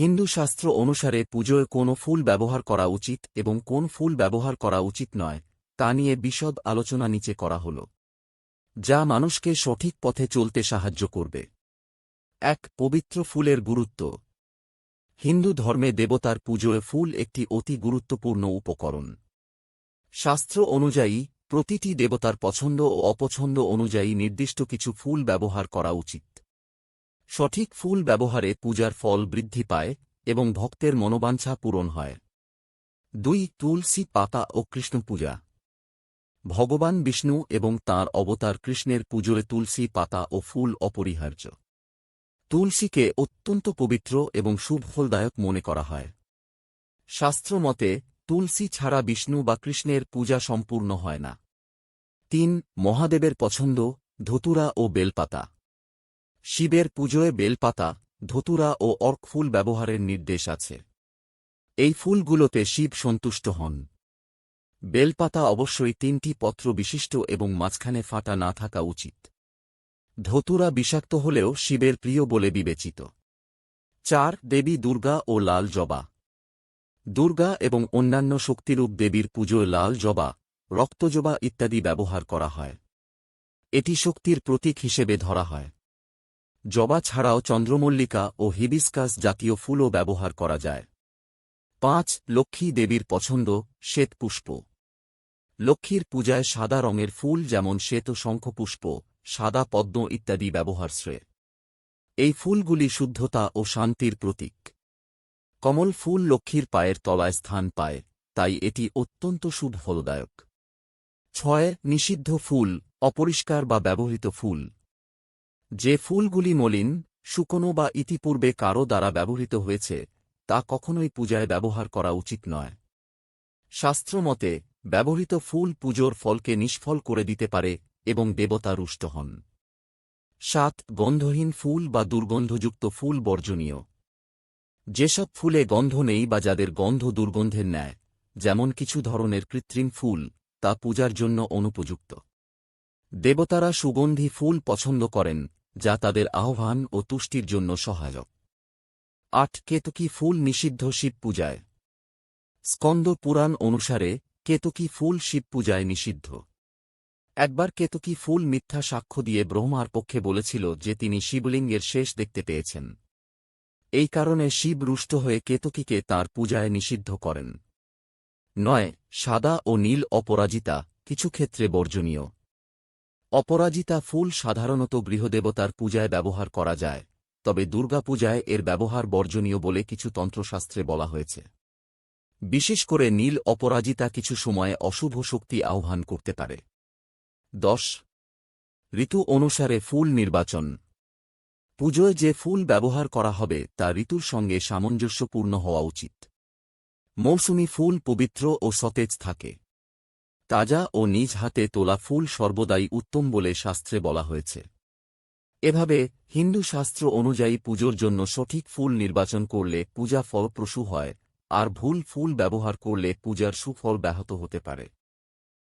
হিন্দু শাস্ত্র অনুসারে পুজোয় কোন ফুল ব্যবহার করা উচিত এবং কোন ফুল ব্যবহার করা উচিত নয়, তা নিয়ে বিশদ আলোচনা নিচে করা হল। যা মানুষকে সঠিক পথে চলতে সাহায্য করবে। এক, পবিত্র ফুলের গুরুত্ব। হিন্দু ধর্মে দেবতার পুজোয় ফুল একটি অতি গুরুত্বপূর্ণ উপকরণ। শাস্ত্র অনুযায়ী, প্রতিটি দেবতার পছন্দ ও অপছন্দ অনুযায়ী নির্দিষ্ট কিছু ফুল ব্যবহার করা উচিত। সঠিক ফুল ব্যবহারে পূজার ফল বৃদ্ধি পায় এবং ভক্তের মনোবাঞ্ছা পূরণ হয়। দুই, তুলসী পাতা ও কৃষ্ণ পূজা। ভগবান বিষ্ণু এবং তাঁর অবতার কৃষ্ণের পুজোরে তুলসী পাতা ও ফুল অপরিহার্য। তুলসীকে অত্যন্ত পবিত্র এবং শুভফলদায়ক মনে করা হয়। শাস্ত্র মতে, তুলসী ছাড়া বিষ্ণু বা কৃষ্ণের পূজা সম্পূর্ণ হয় না। তিন, মহাদেবের পছন্দ, ধতুরা ও বেলপাতা। শিবের পুজোয় বেলপাতা, ধতুরা ও অর্ক ফুল ব্যবহারের নির্দেশ আছে। এই ফুলগুলোতে শিব সন্তুষ্ট হন। বেলপাতা অবশ্যই তিনটি পত্র বিশিষ্ট এবং মাঝখানে ফাটা না থাকা উচিত। ধতুরা বিষাক্ত হলেও শিবের প্রিয় বলে বিবেচিত। চার, দেবী দুর্গা ও লাল জবা। দুর্গা এবং অন্যান্য শক্তিরূপ দেবীর পুজোয় লাল জবা রক্তজবা ইত্যাদি ব্যবহার করা হয়। এটি শক্তির প্রতীক হিসেবে ধরা হয়। জবা ছাড়াও চন্দ্রমল্লিকা ও হিবিস্কাস জাতীয় ফুলও ব্যবহার করা যায়। পাঁচ, লক্ষ্মী দেবীর পছন্দ শ্বেতপুষ্প লক্ষ্মীর পূজায় সাদা রঙের ফুল যেমন শ্বেত শঙ্খপুষ্প, সাদা পদ্ম ইত্যাদি ব্যবহার শ্রেয় এই ফুলগুলি শুদ্ধতা ও শান্তির প্রতীক। কমল ফুল লক্ষ্মীর পায়ের তলায় স্থান পায়, তাই এটি অত্যন্ত শুভ ফলদায়ক। ছয়, নিষিদ্ধ ফুল, অপরিষ্কার বা ব্যবহৃত ফুল। যে ফুলগুলি মলিন, শুকনো বা ইতিপূর্বে কারও দ্বারা ব্যবহৃত হয়েছে, তা কখনোই পূজায় ব্যবহার করা উচিত নয়। শাস্ত্রমতে, ব্যবহৃত ফুল পুজোর ফলকে নিষ্ফল করে দিতে পারে এবং দেবতা রুষ্ট হন। সাত, গন্ধহীন ফুল বা দুর্গন্ধযুক্ত ফুল বর্জনীয়। যেসব ফুলে গন্ধ নেই বা যাদের গন্ধ দুর্গন্ধের ন্যায়, যেমন কিছু ধরনের কৃত্রিম ফুল, তা পূজার জন্য অনুপযুক্ত। দেবতারা সুগন্ধি ফুল পছন্দ করেন যা তাদের আহ্বান ও তুষ্টির জন্য সহায়ক। আট, কেতকী ফুল নিষিদ্ধ শিব পূজায়। স্কন্দ পুরাণ অনুসারে কেতকী ফুল শিব পূজায় নিষিদ্ধ। একবার কেতকী ফুল মিথ্যা সাক্ষ্য দিয়ে ব্রহ্মার পক্ষে বলেছিল যে তিনি শিবলিঙ্গের শেষ দেখতে পেয়েছেন। এই কারণে শিব রুষ্ট হয়ে কেতকীকে তার পূজায় নিষিদ্ধ করেন। নয়, সাদা ও নীল অপরাজিতা কিছু ক্ষেত্রে বর্জনীয়। অপরাজিতা ফুল সাধারণত গৃহদেবতার পূজায় ব্যবহার করা যায়, তবে দুর্গাপূজায় এর ব্যবহার বর্জনীয় বলে কিছু তন্ত্রশাস্ত্রে বলা হয়েছে। বিশেষ করে নীল অপরাজিতা কিছু সময়ে অশুভ শক্তি আহ্বান করতে পারে। দশ। ঋতু অনুসারে ফুল নির্বাচন। পুজোয় যে ফুল ব্যবহার করা হবে, তা ঋতুর সঙ্গে সামঞ্জস্যপূর্ণ হওয়া উচিত। মৌসুমি ফুল পবিত্র ও সতেজ থাকে। তাজা ও নিজ হাতে তোলা ফুল সর্বদাই উত্তম বলে শাস্ত্রে বলা হয়েছে। এভাবে হিন্দু শাস্ত্র অনুযায়ী পুজোর জন্য সঠিক ফুল নির্বাচন করলে পূজা ফলপ্রসূ হয়, আর ভুল ফুল ব্যবহার করলে পূজার সুফল ব্যাহত হতে পারে।